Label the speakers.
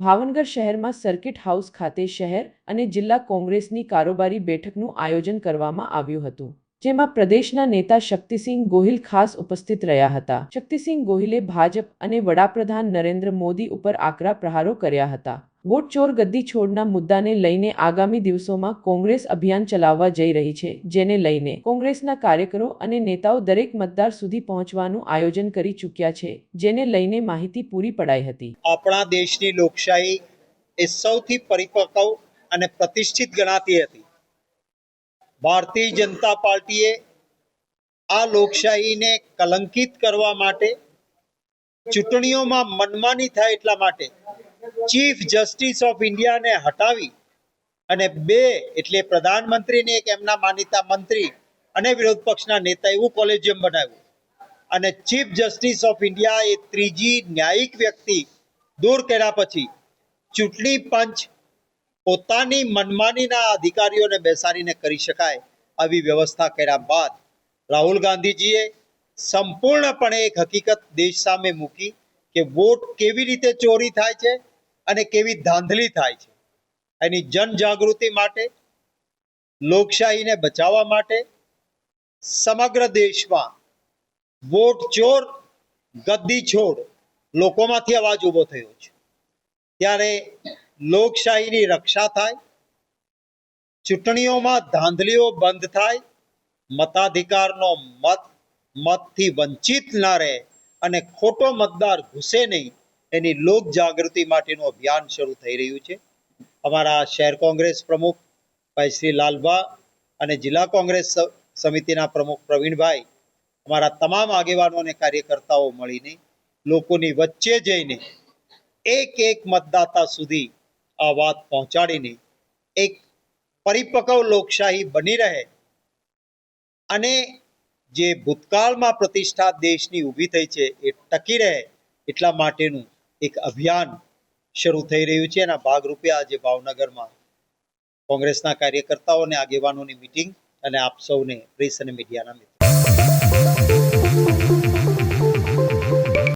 Speaker 1: ભાવનગર શહેરમાં circuit house ખાતે શહેર અને જિલ્લા કોંગ્રેસની કારોબારી બેઠકનું આયોજન કરવામાં આવ્યું હતું, જેમાં પ્રદેશના નેતા શક્તિસિંહ ગોહિલ ખાસ ઉપસ્થિત રહ્યા હતા. શક્તિસિંહ ગોહિલે ભાજપ અને વડાપ્રધાન નરેન્દ્ર મોદી ઉપર આકરા પ્રહારો કર્યા હતા. વોટ ચોર ગદ્દી છોડના મુદ્દાને લઈને આગામી દિવસોમાં કોંગ્રેસ અભિયાન ચલાવવા જઈ રહી છે, જેને લઈને કોંગ્રેસના કાર્યકરો અને નેતાઓ દરેક મતદાર સુધી પહોંચવાનું આયોજન કરી ચૂક્યા છે, જેને લઈને માહિતી પૂરી પડાઈ હતી.
Speaker 2: આપણા દેશની લોકશાહી એ સૌથી પરિપક્વ અને પ્રતિષ્ઠિત ગણાતી હતી. ભારતીય જનતા પાર્ટીએ આ લોકશાહીને કલંકિત કરવા માટે ચૂંટણીઓમાં મનમાની થાય એટલા માટે ચીફ જસ્ટિસ ઓફ ઇન્ડિયાને હટાવી અને બે એટલે પ્રધાનમંત્રીને એક એમના માનીતા મંત્રી અને વિરોધ પક્ષના નેતા એવું કોલેજિયમ બનાવ્યું. અને ચીફ જસ્ટિસ ઓફ ઇન્ડિયા એ ત્રીજી ન્યાયિક વ્યક્તિ દૂર કર્યા પછી ચૂંટણી પંચ પોતાની મનમાનીના અધિકારીઓને બેસાડીને કરી શકાય આવી વ્યવસ્થા કર્યા બાદ રાહુલ ગાંધીજીએ સંપૂર્ણપણે એક હકીકત દેશ સામે મૂકી કે વોટ કેવી રીતે ચોરી થાય છે અને કેવી ધાંધલી થાય છે. એની જનજાગૃતિ માટે, લોકશાહીને બચાવવા માટે, સમગ્ર દેશમાં વોટ ચોર, ગદ્દી છોડ લોકોમાંથી અવાજ ઊભો થયો છે. ત્યારે લોકશાહીની રક્ષા થાય, ચૂંટણીઓમાં ધાંધલીઓ બંધ થાય, મતાધિકારનો મત, મતથી વંચિત ના રહે અને ખોટો મતદાર ઘૂસે નહીં. એની લોક જાગૃતિ માટેનું અભિયાન શરૂ થઈ રહ્યું છે. અમારા શહેર કોંગ્રેસ પ્રમુખ ભાઈ શ્રી લાલભા અને જિલ્લા કોંગ્રેસ સમિતિના પ્રમુખ પ્રવીણભાઈ અમારા તમામ આગેવાનો અને કાર્યકર્તાઓ મળીને લોકોની વચ્ચે જઈને એક એક મતદાતા સુધી આ વાત પહોંચાડીને એક પરિપક્વ લોકશાહી બની રહે અને જે ભૂતકાળમાં પ્રતિષ્ઠા દેશની ઊભી થઈ છે એ ટકી રહે એટલા માટેનું એક અભિયાન શરૂ થઈ રહ્યું છે. એના ભાગરૂપે આજે ભાવનગરમાં કોંગ્રેસના કાર્યકર્તાઓ અને આગેવાનોની મિટિંગ અને આપ સૌને પ્રેસ અને મીડિયાના મિત્રો.